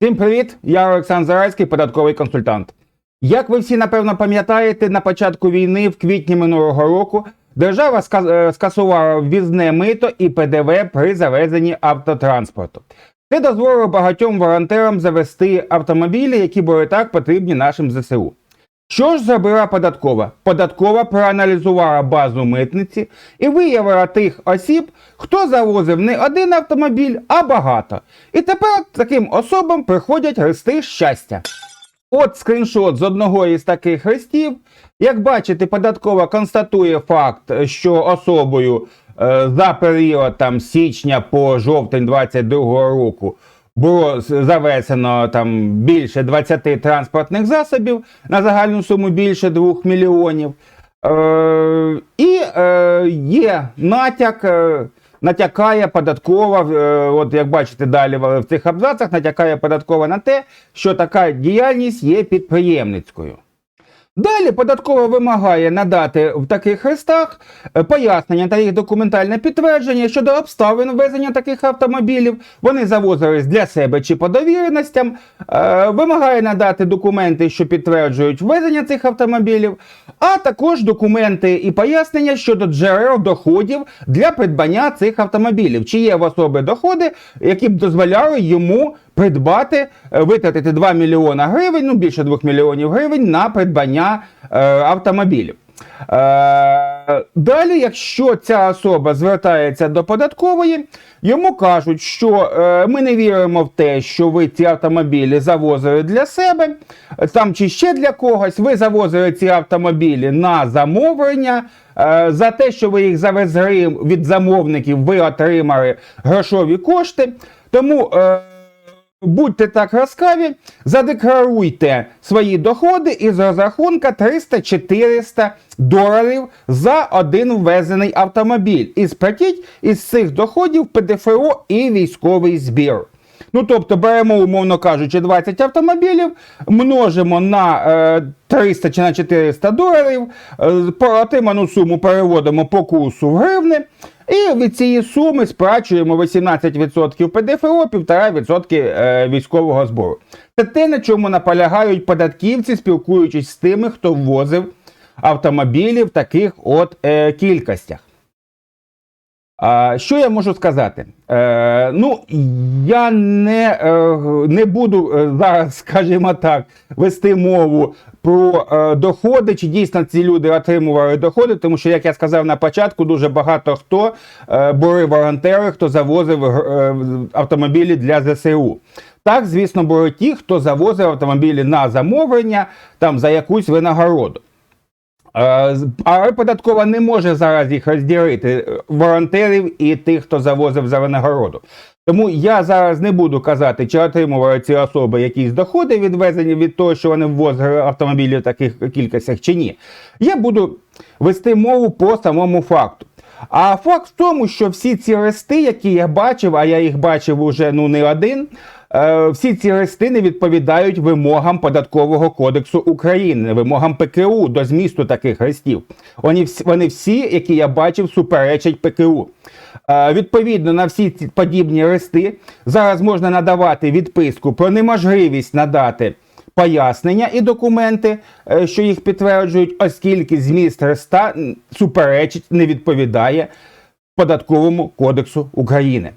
Всім привіт! Я Олександр Зарайський, податковий консультант. Як ви всі напевно пам'ятаєте, на початку війни, в квітні минулого року, держава е, скасувала ввізне мито і ПДВ при завезенні автотранспорту. Це дозволило багатьом волонтерам завести автомобілі, які були так потрібні нашим ЗСУ. Що ж зробила податкова? Податкова проаналізувала базу митниці і виявила тих осіб, хто завозив не один автомобіль, а багато. І тепер таким особам приходять хрести щастя. От скріншот з одного із таких хрестів. Як бачите, податкова констатує факт, що особою е, за період там, січня по жовтень 2022 року було завезено там більше 20 транспортних засобів на загальну суму більше 2 мільйонів. Е, і е, є натяк, е, натякає податкова, е, от як бачите далі в цих абзацах, натякає податкова на те, що така діяльність є підприємницькою. Далі податкова вимагає надати в таких хрестах е, пояснення та їх документальне підтвердження щодо обставин ввезення таких автомобілів. Вони завозились для себе чи по довіреностям. Е, Вимагає надати документи, що підтверджують ввезення цих автомобілів, а також документи і пояснення щодо джерел доходів для придбання цих автомобілів. Чи є в особи доходи, які б дозволяли йому придбати, е, витратити 2 мільйона гривень, ну більше 2 мільйонів гривень на придбання е, автомобілів. Е, далі, якщо ця особа звертається до податкової, йому кажуть, що е, ми не віримо в те, що ви ці автомобілі завозили для себе, там чи ще для когось. Ви завозили ці автомобілі на замовлення. Е, за те, що ви їх завезли від замовників, ви отримали грошові кошти. Тому. Е, Будьте так ласкаві, задекларуйте свої доходи із розрахунка 300-400 доларів за один ввезений автомобіль. І сплатіть із цих доходів ПДФО і військовий збір. Ну, тобто беремо, умовно кажучи, 20 автомобілів, множимо на е, 300 чи на 400 доларів, е, отриману суму переводимо по курсу в гривни, і від цієї суми сплачуємо 18% ПДФО, 1,5% е, військового збору. Це те, на чому наполягають податківці, спілкуючись з тими, хто ввозив автомобілі в таких от е, кількостях. Що я можу сказати? Е, ну, я не, е, не буду е, зараз, скажімо так, вести мову про доходи, чи дійсно ці люди отримували доходи, тому що, як я сказав на початку, дуже багато хто були волонтери, хто завозив автомобілі для ЗСУ. Так, звісно, були ті, хто завозив автомобілі на замовлення там за якусь винагороду. Е, Але податкова не може зараз їх розділити е, волонтерів і тих, хто завозив за винагороду. Тому я зараз не буду казати, чи отримували ці особи якісь доходи відвезені від того, що вони ввозили автомобілі в таких кількостях, чи ні. Я буду вести мову по самому факту. А факт в тому, що всі ці листи, які я бачив, а я їх бачив уже ну не один. Е, Всі ці листи не відповідають вимогам податкового кодексу України, вимогам ПКУ до змісту таких листів. Вони всі, вони всі, які я бачив, суперечать ПКУ. Е, Відповідно на всі ці подібні листи зараз можна надавати відписку про неможливість надати пояснення і документи, е, що їх підтверджують, оскільки зміст листа суперечить, не відповідає податковому кодексу України.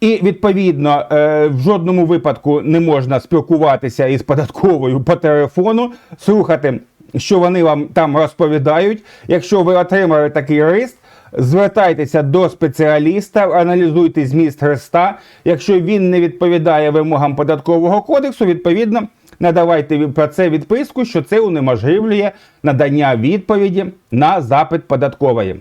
І відповідно е, в жодному випадку не можна спілкуватися із податковою по телефону, слухати, що вони вам там розповідають. Якщо ви отримали такий лист, звертайтеся до спеціаліста, аналізуйте зміст листа. Якщо він не відповідає вимогам податкового кодексу, відповідно надавайте про це відписку, що це унеможливлює надання відповіді на запит податкової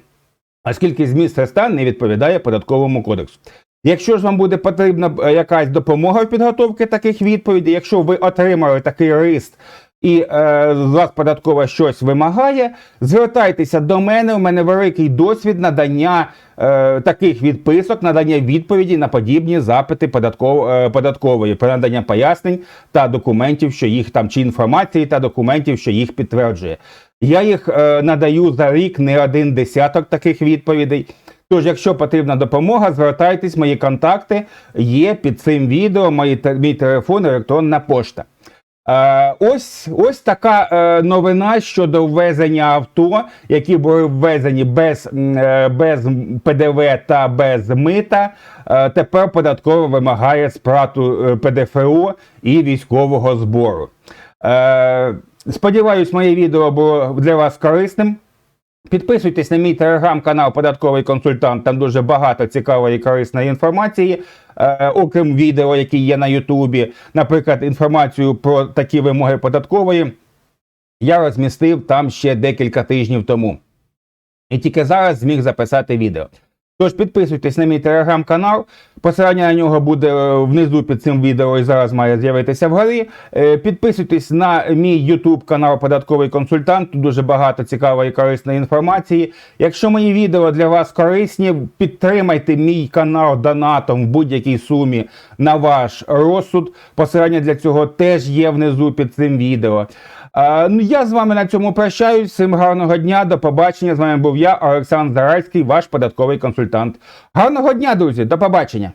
оскільки зміст листа не відповідає податковому кодексу. Якщо ж вам буде потрібна е, якась допомога в підготовці таких відповідей, якщо ви отримали такий лист і е, з вас податкова щось вимагає, звертайтеся до мене. У мене великий досвід надання е, таких відписок, надання відповіді на подібні запити податков, е, податкової, про надання пояснень та документів, що їх там чи інформації та документів, що їх підтверджує. Я їх е, надаю за рік не один десяток таких відповідей. Тож, якщо потрібна допомога, звертайтесь, мої контакти є під цим відео, мої, мій телефон, електронна пошта. Е, ось, ось така е, новина щодо ввезення авто, які були ввезені без, е, без ПДВ та без мита. Е, тепер податково вимагає сплату е, ПДФО і військового збору. Е, сподіваюсь, моє відео було для вас корисним. Підписуйтесь на мій телеграм-канал Податковий консультант. Там дуже багато цікавої і корисної інформації, е, окрім відео, які є на Ютубі. Наприклад, інформацію про такі вимоги податкової я розмістив там ще декілька тижнів тому. І тільки зараз зміг записати відео. Тож підписуйтесь на мій телеграм-канал. Посилання на нього буде е, внизу під цим відео і зараз має з'явитися вгорі. Е, Підписуйтесь на мій YouTube канал Податковий консультант. Тут дуже багато цікавої і корисної інформації. Якщо мої відео для вас корисні, підтримайте мій канал донатом в будь-якій сумі на ваш розсуд. Посилання для цього теж є внизу під цим відео. Ну, я з вами на цьому прощаюсь. Всім гарного дня, до побачення. З вами був я, Олександр Зарайський, ваш податковий консультант. Гарного дня, друзі, до побачення.